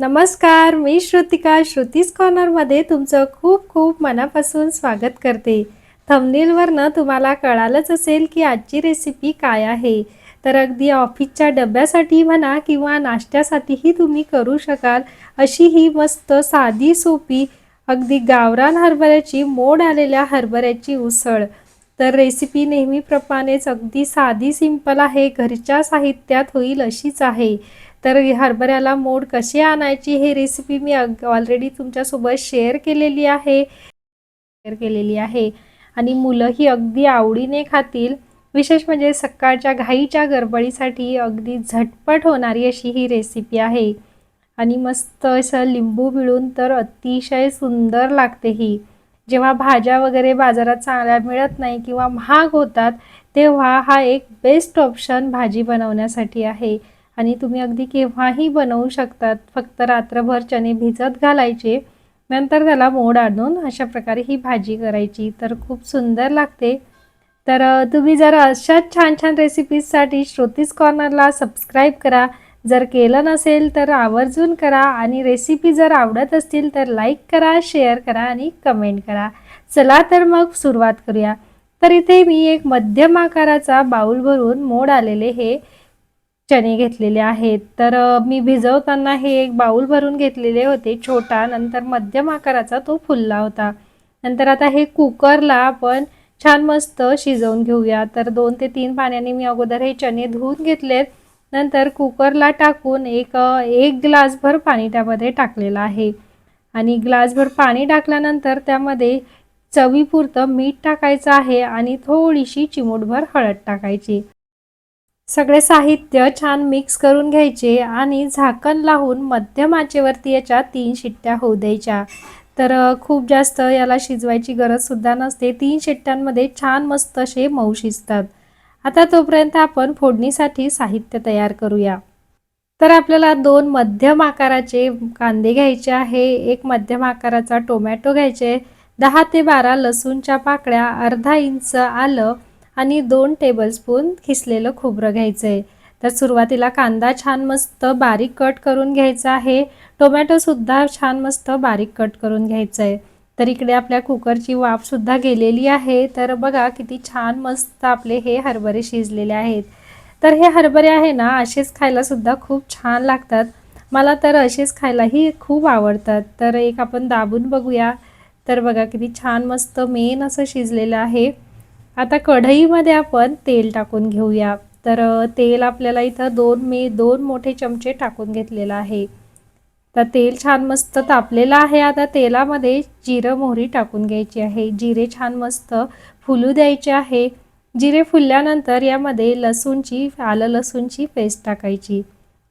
नमस्कार मी श्रुतिका. श्रुतीस कॉर्नरमध्ये तुमचं खूप खूप मनापासून स्वागत करते. थंबनेलवरनं तुम्हाला कळालंच असेल की आजची रेसिपी काय आहे. तर अगदी ऑफिसच्या डब्यासाठी म्हणा किंवा नाश्त्यासाठीही तुम्ही करू शकाल अशी ही मस्त साधी सोपी अगदी गावरान हरभऱ्याची मोड आलेल्या हरभऱ्याची उसळ. तर रेसिपी नेहमीप्रमाणेच अगदी साधी सिंपल आहे. घरच्या साहित्यात होईल अशीच आहे. तर हरभऱ्याला मोड कशी आणायची हे रेसिपी मी ऑलरेडी तुमच्यासोबत शेअर केलेली आहे. शेअर केलेली आहे. आणि मुलंही अगदी आवडीने खातील. विशेष म्हणजे सकाळच्या घाईच्या गडबडीसाठी अगदी झटपट होणारी अशी ही रेसिपी आहे. आणि मस्त असं लिंबू मिळून तर अतिशय सुंदर लागते ही. जेव्हा भाज्या वगैरे बाजारात चांगल्या मिळत नाही किंवा महाग होतात तेव्हा हा एक बेस्ट ऑप्शन भाजी बनवण्यासाठी आहे. आणि तुम्ही अगदी केव्हाही बनवू शकतात. फक्त रात्रभर चणे भिजत घालायचे नंतर त्याला मोड आणून अशा प्रकारे ही भाजी करायची. तर खूप सुंदर लागते. तर तुम्ही जर अशाच छान छान रेसिपीजसाठी श्रोतीस कॉर्नरला सबस्क्राईब करा. जर केलं नसेल तर आवर्जून करा आणि रेसिपी जर आवडत असतील तर लाईक करा शेअर करा आणि कमेंट करा. चला तर मग सुरुवात करूया. तर इथे मी एक मध्यम आकाराचा बाऊल भरून मोड आलेले हे चणे घेतलेले आहेत. तर मी भिजवताना हे एक बाऊल भरून घेतलेले होते छोटा. नंतर मध्यम आकाराचा तो फुलला होता. नंतर आता हे कुकरला आपण छान मस्त शिजवून घेऊया. तर दोन ते तीन पाण्याने मी अगोदर हे चणे धुवून घेतलेत. नंतर कुकरला टाकून एक एक ग्लासभर पाणी त्यामध्ये टाकलेलं आहे. आणि ग्लासभर पाणी टाकल्यानंतर त्यामध्ये चवीपुरतं मीठ टाकायचं आहे आणि थोडीशी चिमूटभर हळद टाकायची. सगळे साहित्य छान मिक्स करून घ्यायचे आणि झाकण लावून मध्यम आचेवरती याच्या तीन शिट्ट्या होऊ द्यायच्या. तर खूप जास्त याला शिजवायची गरजसुद्धा नसते. तीन शिट्ट्यांमध्ये छान मस्त असे मऊ शिजतात. आता तोपर्यंत आपण फोडणीसाठी साहित्य तयार करूया. तर आपल्याला दोन मध्यम आकाराचे कांदे घ्यायचे आहे. एक मध्यम आकाराचा टोमॅटो घ्यायचे. दहा ते बारा लसूणच्या पाकळ्या अर्धा इंच आलं आणि दोन टेबलस्पून खिसलेलं खोबरं घ्यायचं आहे तर सुरुवातीला कांदा छान मस्त बारीक कट करून घ्यायचा आहे. टोमॅटोसुद्धा छान मस्त बारीक कट करून घ्यायचं आहे तर इकडे आपल्या कुकरची वाफसुद्धा गेलेली आहे. तर बघा किती छान मस्त आपले हे हरभरे शिजलेले आहेत. तर हे हरभरे आहे ना असेच खायलासुद्धा खूप छान लागतात. मला तर असेच खायलाही खूप आवडतात. तर एक आपण दाबून बघूया. तर बघा किती छान मस्त मेन असं शिजलेलं आहे. आता कढईमध्ये आपण तेल टाकून घेऊया. तर तेल आपल्याला इथं दोन मी दोन मोठे चमचे टाकून घेतलेलं आहे. तर तेल छान मस्त तापलेलं आहे. आता तेलामध्ये जिरं मोहरी टाकून घ्यायची आहे. जिरे छान मस्त फुलू द्यायचे आहे. जिरे फुलल्यानंतर यामध्ये लसूणची आलं लसूणची पेस्ट टाकायची.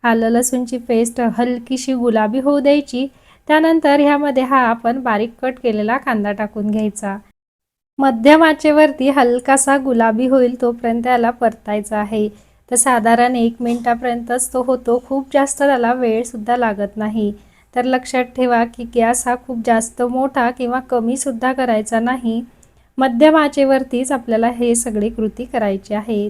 आलं लसूणची पेस्ट हलकीशी गुलाबी होऊ द्यायची. त्यानंतर ह्यामध्ये हा आपण बारीक कट केलेला कांदा टाकून घ्यायचा. मध्यम आचेवरती हलकासा गुलाबी होईल तोपर्यंत त्याला परतायचा आहे. तर साधारण एक मिनटापर्यंतच तो होतो. खूप जास्त त्याला वेळसुद्धा लागत नाही. तर लक्षात ठेवा की गॅस हा खूप जास्त मोठा किंवा कमीसुद्धा करायचा नाही. मध्यम आचेवरतीच आपल्याला हे सगळे कृती करायची आहे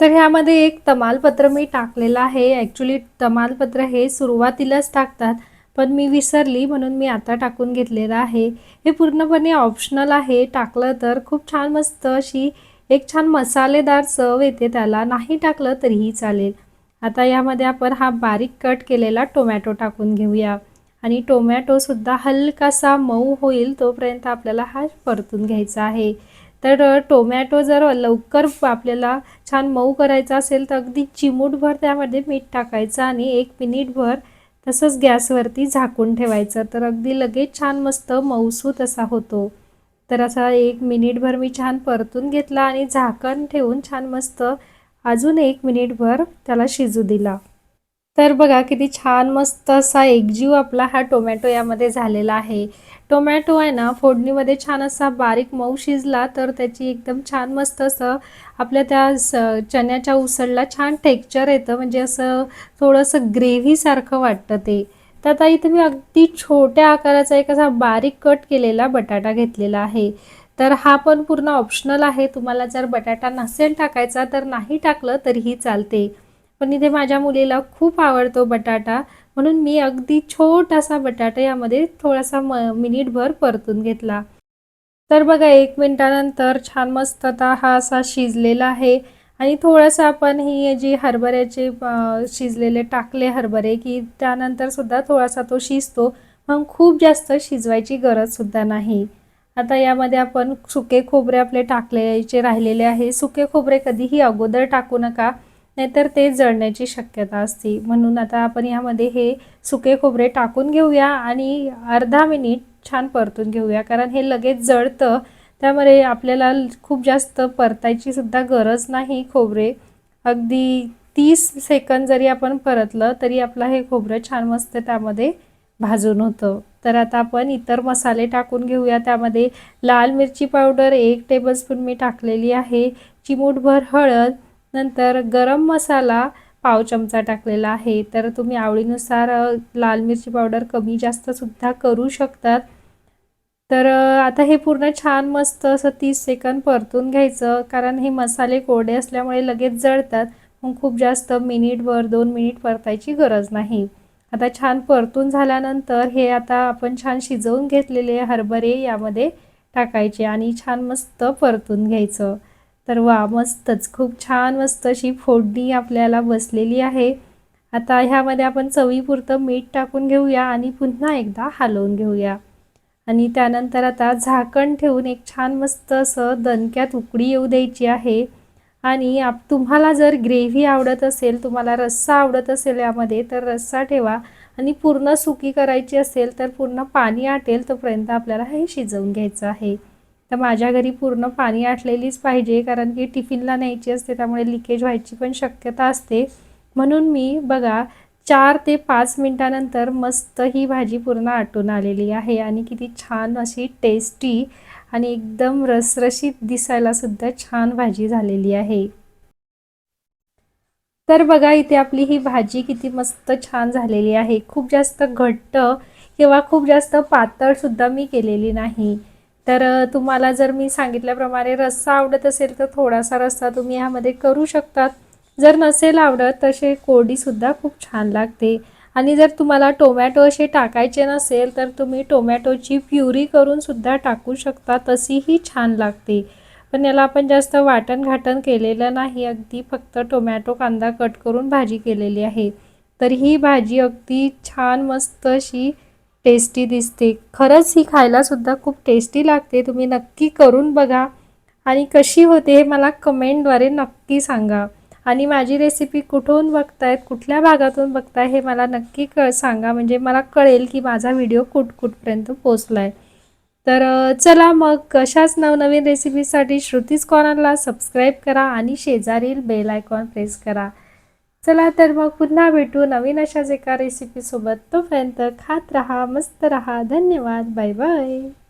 तर ह्यामध्ये एक तमालपत्र मी टाकलेलं आहे. ॲक्च्युली तमालपत्र हे सुरुवातीलाच टाकतात. पण मी विसरली म्हणून मी आता टाकून घेतलेलं आहे. हे पूर्णपणे ऑप्शनल आहे. टाकलं तर खूप छान मस्त अशी एक छान मसालेदार चव येते त्याला. नाही टाकलं तरीही चालेल. आता यामध्ये आपण हा बारीक कट केलेला टोमॅटो टाकून घेऊया. आणि टोमॅटोसुद्धा हलकासा मऊ होईल तोपर्यंत आपल्याला हा परतून घ्यायचा आहे. तर टोमॅटो जर लवकर आपल्याला छान मऊ करायचा असेल तर अगदी चिमूटभर त्यामध्ये मीठ टाकायचं आणि एक मिनिटभर तसंच गॅसवरती झाकून ठेवायचं. तर अगदी लगेच छान मस्त मऊसूत असा होतो. तर असा एक मिनिटभर मी छान परतून घेतला आणि झाकण ठेवून छान मस्त अजून एक मिनिटभर त्याला शिजू दिला. तर बघा किती छान मस्त असा एकजीव आपला हा टोमॅटो यामध्ये झालेला आहे. टोमॅटो आहे ना फोडणीमध्ये छान असा बारीक मऊ शिजला तर त्याची एकदम छान मस्त असं आपल्या त्या स चण्याच्या उसळला छान टेक्चर येतं. म्हणजे असं थोडंसं ग्रेव्हीसारखं वाटतं ते. तर आता इथे मी अगदी छोट्या आकाराचा एक असा बारीक कट केलेला बटाटा घेतलेला आहे. तर हा पण पूर्ण ऑप्शनल आहे. तुम्हाला जर बटाटा नसेल टाकायचा तर नाही टाकलं तरीही चालते. पण इथे माझ्या मुलीला खूप आवडतो बटाटा. म्हणून मी अगदी छोटासा बटाटा यामध्ये थोडासा म मिनिटभर परतून घेतला. तर बघा एक मिनटानंतर छान मस्त आता हा असा शिजलेला आहे. आणि थोडंसं आपण ही जी हरभऱ्याचे शिजलेले टाकले हरभरे की त्यानंतर सुद्धा थोडासा तो शिजतो. मग खूप जास्त शिजवायची गरजसुद्धा नाही. आता यामध्ये आपण सुके खोबरे आपले टाकल्याचे राहिलेले आहे. सुके खोबरे कधीही अगोदर टाकू नका. नाहीतर ते जळण्याची शक्यता असते. म्हणून आता आपण यामध्ये हे सुके खोबरे टाकून घेऊया आणि अर्धा मिनिट छान परतून घेऊया. कारण हे लगेच जळतं. त्यामुळे आपल्याला खूप जास्त परतायची सुद्धा गरज नाही खोबरे. अगदी तीस सेकंद जरी आपण परतलं तरी आपलं हे खोबरं छान मस्त त्यामध्ये भाजून होतं. तर आता आपण इतर मसाले टाकून घेऊया. त्यामध्ये लाल मिरची पावडर एक टेबलस्पून मी टाकलेली आहे. चिमूटभर हळद नंतर गरम मसाला पाव चमचा टाकलेला आहे. तर तुम्ही आवडीनुसार लाल मिरची पावडर कमी जास्तसुद्धा करू शकतात. तर आता हे पूर्ण छान मस्त असं तीस सेकंद परतून घ्यायचं. कारण हे मसाले कोरडे असल्यामुळे लगेच जळतात. मग खूप जास्त मिनिटभर दोन मिनिट परतायची गरज नाही. आता छान परतून झाल्यानंतर हे आता आपण छान शिजवून घेतलेले हरभरे यामध्ये टाकायचे आणि छान मस्त परतून घ्यायचं. तर वा मस्तच. खूप छान मस्त अशी फोडणी आपल्याला बसलेली आहे. आता ह्यामध्ये आपण चवीपुरतं मीठ टाकून घेऊया आणि पुन्हा एकदा हलवून घेऊया. आणि त्यानंतर आता झाकण ठेवून एक छान मस्त असं दणक्यात उकडी येऊ द्यायची आहे. आणि आप तुम्हाला जर ग्रेव्ही आवडत असेल तुम्हाला रस्सा आवडत असेल यामध्ये तर रस्सा ठेवा. आणि पूर्ण सुकी करायची असेल तर पूर्ण पाणी आटेल तोपर्यंत आपल्याला हे शिजवून घ्यायचं आहे. तर माझ्या घरी पूर्ण पाणी आटलेलीच पाहिजे कारण की टिफिनला न्यायची असते त्यामुळे लिकेज व्हायची पण शक्यता असते. म्हणून मी बघा चार ते पाच मिनटानंतर मस्त ही भाजी पूर्ण आटून आलेली आहे आणि किती छान अशी टेस्टी आणि एकदम रसरशीत दिसायला सुद्धा छान भाजी झालेली आहे. तर बघा इथे आपली ही भाजी किती मस्त छान झालेली आहे. खूप जास्त घट्ट किंवा खूप जास्त पातळ सुद्धा मी केलेली नाही. तर तुम्हाला जर मी सांगितल्याप्रमाणे रस्सा आवडत असेल तर थोडासा रस्सा तुम्ही ह्यामध्ये करू शकतात. जर नसेल आवडत तसे कोरडीसुद्धा खूप छान लागते. आणि जर तुम्हाला टोमॅटो असे टाकायचे नसेल तर तुम्ही टोमॅटोची प्युरी करूनसुद्धा टाकू शकता तशीही छान लागते. पण याला आपण जास्त वाटण घाटण केलेलं नाही अगदी फक्त टोमॅटो कांदा कट करून भाजी केलेली आहे. तर ही भाजी अगदी छान मस्त अशी टेस्टी दिसते. खरंच ही खायलासुद्धा खूप टेस्टी लागते. तुम्ही नक्की करून बघा. आणि कशी होते हे मला कमेंटद्वारे नक्की सांगा. आणि माझी रेसिपी कुठून बघतायत कुठल्या भागातून बघताय हे मला नक्की क सांगा. म्हणजे मला कळेल की माझा व्हिडिओ कुठ कुठपर्यंत पोचला आहे तर चला मग कशाच नवनवीन रेसिपीसाठी श्रुतीज कॉर्नरला सबस्क्राईब करा आणि शेजारील बेल आयकॉन प्रेस करा. चला तर मग पुन्हा भेटू नवीन अशाच एका रेसिपीसोबत तोपर्यंत खात रहा मस्त रहा. धन्यवाद. Bye bye